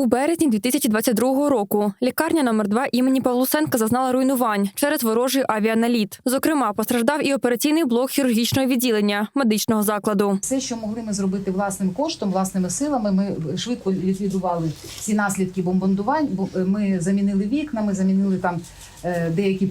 У березні 2022 року лікарня номер 2 імені Павлусенка зазнала руйнувань через ворожий авіаналіт. Зокрема, постраждав і операційний блок хірургічного відділення медичного закладу. Все, що могли ми зробити власним коштом, власними силами, ми швидко ліквідували всі наслідки бомбардувань. Бо е, Ми замінили вікна, ми замінили там е, деякі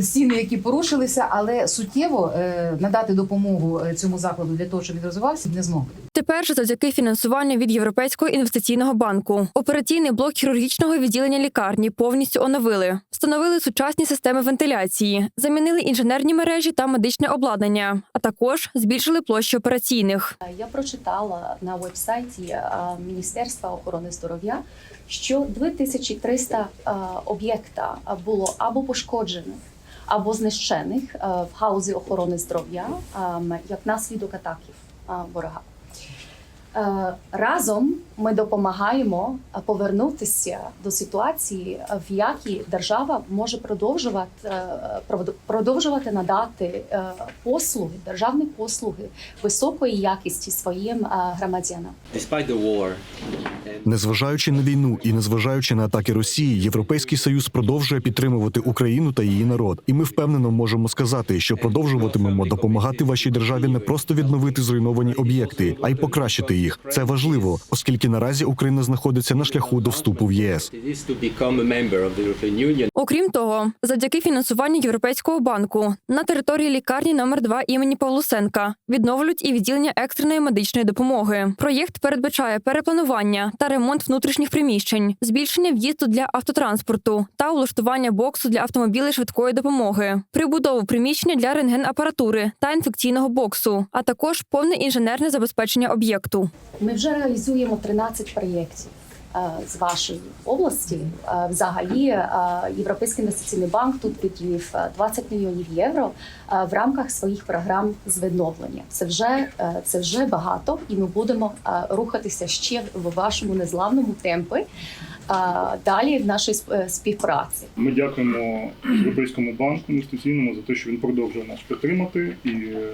стіни, які порушилися, але суттєво е, надати допомогу цьому закладу для того, щоб він розвивався, не змогли. Тепер же завдяки фінансуванню від Європейського інвестиційного банку операційний блок хірургічного відділення лікарні повністю оновили, встановили сучасні системи вентиляції, замінили інженерні мережі та медичне обладнання, а також збільшили площу операційних. Я прочитала на вебсайті е, Міністерства охорони здоров'я, що 2300 е, об'єкта було або пошкоджених, або знищених е, в гаузі охорони здоров'я е, як наслідок атаків ворога. Е, Разом ми допомагаємо е, повернутися до ситуації, е, в якій держава може продовжувати продовжувати надати послуги, державні послуги високої якості своїм громадянам. Незважаючи на війну і незважаючи на атаки Росії, Європейський Союз продовжує підтримувати Україну та її народ. І ми впевнено можемо сказати, що продовжуватимемо допомагати вашій державі не просто відновити зруйновані об'єкти, а й покращити їх. Це важливо, оскільки наразі Україна знаходиться на шляху до вступу в ЄС. Окрім того, завдяки фінансуванню Європейського банку на території лікарні номер 2 імені Павлусенка відновлюють і відділення екстреної медичної допомоги. Проєкт передбачає перепланування та ремонт внутрішніх приміщень, збільшення в'їзду для автотранспорту та улаштування боксу для автомобілів швидкої допомоги, прибудову приміщення для рентгенапаратури та інфекційного боксу, а також повне інженерне забезпечення об'єкту. Ми вже реалізуємо 13 проєктів з вашої області. Е, Взагалі, е, Європейський інвестиційний банк тут підвів е, 20 мільйонів євро е, в рамках своїх програм з відновлення. Це вже е, це вже багато, і ми будемо е, рухатися ще в вашому незламному темпі е, далі в нашій е, співпраці. Ми дякуємо Європейському банку інвестиційному за те, що він продовжує нас підтримати. І е,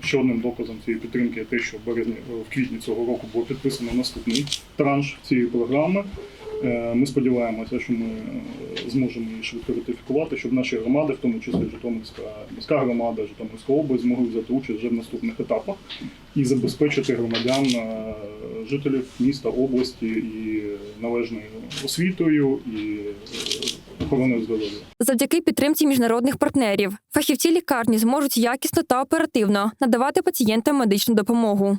ще одним доказом цієї підтримки є те, що в березні в квітні цього року було підписано наступний транш цієї програми. Е, Ми сподіваємося, що ми е, зможемо її швидко ратифікувати, щоб наші громади, в тому числі Житомирська міська громада, Житомирська область, змогли взяти участь вже в наступних етапах і забезпечити громадян, е, жителів міста, області і належною освітою і е, охороною здоров'я. Завдяки підтримці міжнародних партнерів фахівці лікарні зможуть якісно та оперативно надавати пацієнтам медичну допомогу.